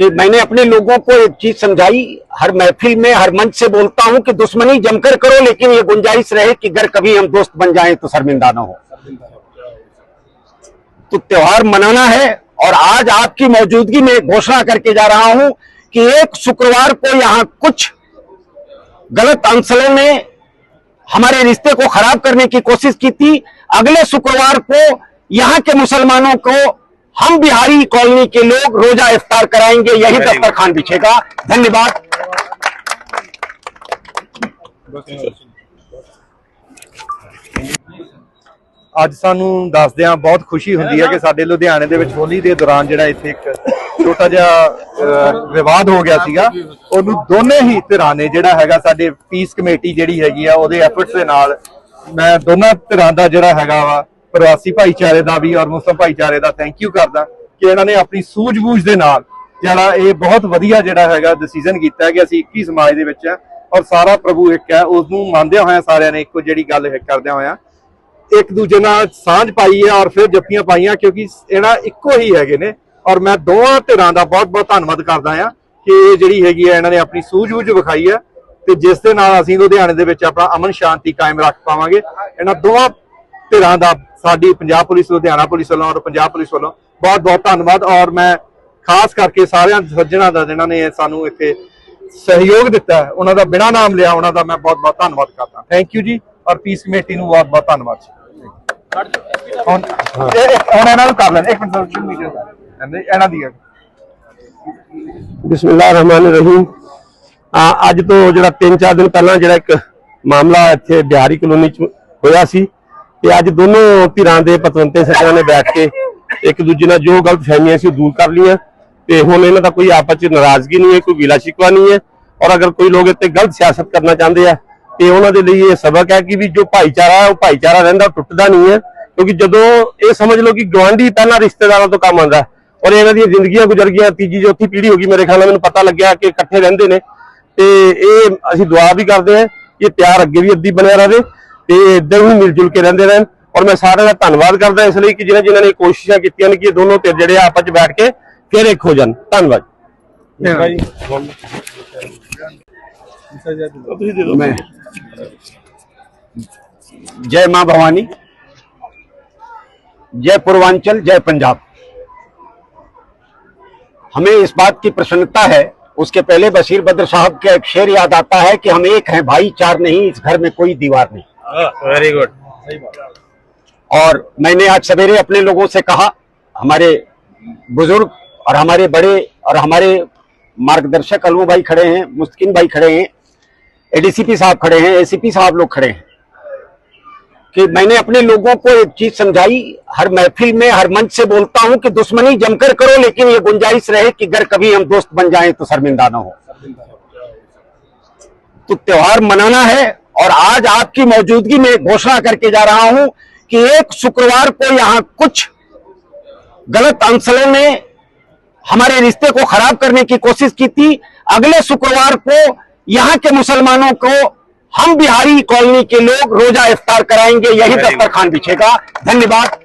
कि मैंने अपने लोगों को एक चीज़ समझाई, हर महफिल में, हर मंच से बोलता हूँ कि दुश्मनी जमकर करो, लेकिन ये गुंजाइश रहे कि अगर कभी हम दोस्त बन जाएँ तो शर्मिंदा ना हो। तो त्योहार मनाना है, और आज आपकी मौजूदगी में घोषणा करके जा रहा हूँ कि एक शुक्रवार को यहाँ कुछ गलत अंसलों ने हमारे रिश्ते को खराब करने की कोशिश की थी। अगले शुक्रवार को यहाँ के मुसलमानों को हम बिहारी कॉलोनी के लोग रोजा इफ्तार कराएंगे यही दस्तरखान बिछेगा धन्यवाद ਅੱਜ ਸਾਨੂੰ ਦੱਸਦਿਆਂ ਬਹੁਤ ਖੁਸ਼ੀ ਹੁੰਦੀ ਹੈ ਕਿ ਸਾਡੇ ਲੁਧਿਆਣੇ ਦੇ ਵਿੱਚ ਹੋਲੀ ਦੇ ਦੌਰਾਨ ਜਿਹੜਾ ਇੱਥੇ ਇੱਕ ਛੋਟਾ ਜਿਹਾ ਅਹ, ਵਿਵਾਦ ਹੋ ਗਿਆ ਸੀਗਾ ਉਹਨੂੰ ਦੋਨੇ ਹੀ ਧਿਰਾਂ ਨੇ ਜਿਹੜਾ ਹੈਗਾ ਸਾਡੇ ਪੀਸ ਕਮੇਟੀ ਜਿਹੜੀ ਹੈਗੀ ਆ ਉਹਦੇ ਐਫਰਟਸ ਦੇ ਨਾਲ ਮੈਂ ਦੋਨਾਂ ਧਿਰਾਂ ਦਾ ਜਿਹੜਾ ਹੈਗਾ ਵਾ ਪ੍ਰਵਾਸੀ ਭਾਈਚਾਰੇ ਦਾ ਵੀ ਔਰ ਮੁਸਲਮ ਭਾਈਚਾਰੇ ਦਾ ਥੈਂਕ ਯੂ ਕਰਦਾ ਕਿ ਇਹਨਾਂ ਨੇ ਆਪਣੀ ਸੂਝ-ਬੂਝ ਦੇ ਨਾਲ ਜਿਹੜਾ ਇਹ ਬਹੁਤ ਵਧੀਆ ਜਿਹੜਾ ਹੈਗਾ ਡਿਸੀਜਨ ਕੀਤਾ ਕਿ ਅਸੀਂ ਇੱਕ ਹੀ ਸਮਾਜ ਦੇ ਵਿੱਚ ਆ ਔਰ ਸਾਰਾ ਪ੍ਰਭੂ ਇੱਕ ਹੈ ਉਸ ਨੂੰ ਮੰਨਦਿਆਂ ਹੋਇਆਂ ਸਾਰਿਆਂ ਨੇ ਇੱਕੋ ਜਿਹੜੀ ਗੱਲ ਕਰਦਿਆਂ ਹੋਇਆਂ ਇੱਕ ਦੂਜੇ ਨਾਲ ਸਾਂਝ ਪਾਈ ਹੈ ਔਰ ਫਿਰ ਜੱਫੀਆਂ ਪਾਈਆਂ ਕਿਉਂਕਿ ਇਹਨਾਂ ਇੱਕੋ ਹੀ ਹੈਗੇ ਨੇ ਔਰ ਮੈਂ ਦੋਵਾਂ ਧਿਰਾਂ ਦਾ ਬਹੁਤ-ਬਹੁਤ ਧੰਨਵਾਦ ਕਰਦਾ ਆ ਕਿ ਇਹ ਜਿਹੜੀ ਹੈਗੀ ਹੈ ਇਹਨਾਂ ਨੇ ਆਪਣੀ ਸੂਝ-ਬੂਝ ਵਿਖਾਈ ਹੈ ਤੇ ਜਿਸ ਦੇ ਨਾਲ ਅਸੀਂ ਲੁਧਿਆਣੇ ਦੇ ਵਿੱਚ ਆਪਣਾ ਅਮਨ ਸ਼ਾਂਤੀ ਕਾਇਮ ਰੱਖ ਪਾਵਾਂਗੇ। ਇਹਨਾਂ ਦੋਵਾਂ ਧਿਰਾਂ ਦਾ, ਸਾਡੀ ਪੰਜਾਬ ਪੁਲਿਸ, ਲੁਧਿਆਣਾ ਪੁਲਿਸ ਵੱਲੋਂ ਔਰ ਪੰਜਾਬ ਪੁਲਿਸ ਵੱਲੋਂ ਬਹੁਤ-ਬਹੁਤ ਧੰਨਵਾਦ ਔਰ ਮੈਂ ਖਾਸ ਕਰਕੇ ਸਾਰਿਆਂ ਸੱਜਣਾਂ ਦਾ ਜਿਨ੍ਹਾਂ ਨੇ ਸਾਨੂੰ ਇੱਥੇ ਸਹਿਯੋਗ ਦਿੱਤਾ ਉਹਨਾਂ ਦਾ ਬਿਨਾਂ ਨਾਮ ਲਿਆ, ਉਹਨਾਂ ਦਾ ਮੈਂ ਬਹੁਤ-ਬਹੁਤ ਧੰਨਵਾਦ ਕਰਦਾ ਥੈਂਕ ਯੂ ਜੀ ਔਰ ਪੀਸ ਕਮੇਟੀ ਨੂੰ ਬਹੁਤ-ਬਹੁਤ ਧੰਨਵਾਦ ਜੀ। ਹੁਣ ਇਹਨਾਂ ਨੂੰ ਕਰ ਲੈਣ, ਇੱਕ ਮਿੰਟ ਸੋਸ਼ਲ ਮੀਡੀਆ ਦਾ ਇਹਨਾਂ ਦੀ ਹੈ। ਬਿਸਮਿਲ੍ਲਾਹਿਰ ਰਹੀਮ। ਅੱਜ ਤੋਂ ਜਿਹੜਾ 3-4 ਦਿਨ ਪਹਿਲਾਂ ਜਿਹੜਾ ਇੱਕ ਮਾਮਲਾ ਇੱਥੇ ਬਿਹਾਰੀ ਕਲੋਨੀ ਚ ਹੋਇਆ ਸੀ ਤੇ ਅੱਜ ਦੋਨੋਂ ਧਿਰਾਂ ਦੇ ਪਤਵੰਤੇ ਸੱਜਣਾਂ ਨੇ ਬੈਠ ਕੇ ਇੱਕ ਦੂਜੇ ਨਾਲ ਜੋ ਗਲਤ ਫਹਿਮੀਆਂ ਸੀ ਉਹ ਦੂਰ ਕਰ ਲਈਆਂ। ਤੇ ਹੁਣ ਇਹਨਾਂ ਦਾ ਕੋਈ ਆਪਸ ਚ ਨਾਰਾਜ਼ਗੀ ਨਹੀਂ ਹੈ, ਕੋਈ ਗਿਲਾ ਸ਼ਿਕਵਾ ਨਹੀਂ ਹੈ। ਔਰ ਅਗਰ ਕੋਈ ਲੋਕ ਇੱਥੇ ਗਲਤ ਸਿਆਸਤ ਕਰਨਾ ਚਾਹੁੰਦੇ ਆ, ਤੇ ਉਹਨਾਂ ਦੇ ਲਈ ਇਹ ਸਬਕ ਹੈ ਕਿ ਵੀ ਜੋ ਭਾਈਚਾਰਾ ਹੈ, ਉਹ ਭਾਈਚਾਰਾ ਰਹਿੰਦਾ ਟੁੱਟਦਾ ਨਹੀਂ ਹੈ। ਕਿਉਂਕਿ ਜਦੋਂ ਇਹ ਸਮਝ ਲਓ ਕਿ ਗਵਾਂਢੀ ਪਹਿਲਾਂ ਰਿਸ਼ਤੇਦਾਰਾਂ ਤੋਂ ਕੰਮ ਆਉਂਦਾ ਔਰ ਇਹਨਾਂ ਦੀਆਂ ਜ਼ਿੰਦਗੀਆਂ ਗੁਜ਼ਰ ਗਈਆਂ, ਤੀਜੀ ਚੌਥੀ ਪੀੜ੍ਹੀ ਹੋ ਗਈ, ਮੇਰੇ ਖਿਆਲ ਨਾਲ ਮੈਨੂੰ ਪਤਾ ਲੱਗਿਆ ਕਿ ਇਕੱਠੇ ਰਹਿੰਦੇ ਨੇ। ਤੇ ਇਹ ਅਸੀਂ ਦੁਆ ਵੀ ਕਰਦੇ ਹਾਂ ਕਿ ਇਹ ਪਿਆਰ ਅੱਗੇ ਵੀ ਅੱਧੀ ਬਣਿਆ ਰਹੇ। ਤੇ ਇਦਾਂ ਹੀ ਮਿਲ ਜੁਲ ਕੇ ਰਹਿੰਦੇ ਰਹਿਣ ਔਰ ਮੈਂ ਸਾਰਿਆਂ ਦਾ ਧੰਨਵਾਦ ਕਰਦਾ ਇਸ ਲਈ ਕਿ ਜਿਨ੍ਹਾਂ ਜਿਨ੍ਹਾਂ ਨੇ ਕੋਸ਼ਿਸ਼ਾਂ ਕੀਤੀਆਂ ਨੇ ਕਿ ਇਹ ਦੋਨੋਂ ਧਿਰ ਜਿਹੜੇ ਆ ਆਪਸ ਵਿੱਚ ਬੈਠ ਕੇ ਫਿਰ ਇੱਕ ਹੋ ਜਾਣ ਧੰਨਵਾਦ मैं जय मां भवानी जय पूर्वांचल जय पंजाब हमें इस बात की प्रसन्नता है उसके पहले बशीर बद्र साहब का एक शेर याद आता है कि हम एक हैं भाई चार नहीं इस घर में कोई दीवार नहीं वेरी गुड और मैंने आज सवेरे अपने लोगों से कहा, हमारे बुज़ुर्ग और हमारे बड़े और हमारे मार्गदर्शक अलमू भाई खड़े हैं, मुस्किन भाई खड़े हैं एडीसीपी साहब खड़े हैं एसीपी साहब लोग खड़े हैं। कि मैंने अपने लोगों को एक चीज़ समझाई, हर महफिल में, हर मंच से बोलता हूँ कि दुश्मनी जमकर करो, लेकिन ये गुंजाइश रहे कि अगर कभी हम दोस्त बन जाएँ तो शर्मिंदा ना हो। तो त्योहार मनाना है और आज आपकी मौजूदगी में घोषणा करके जा रहा हूँ कि एक शुक्रवार को यहाँ कुछ गलत अंसलों ने हमारे रिश्ते को खराब करने की कोशिश की थी अगले शुक्रवार को यहाँ के मुसलमानों को हम बिहारी कॉलोनी के लोग रोजा इफ्तार कराएँगे यही good. दस्तरखान बिछेगा धन्यवाद.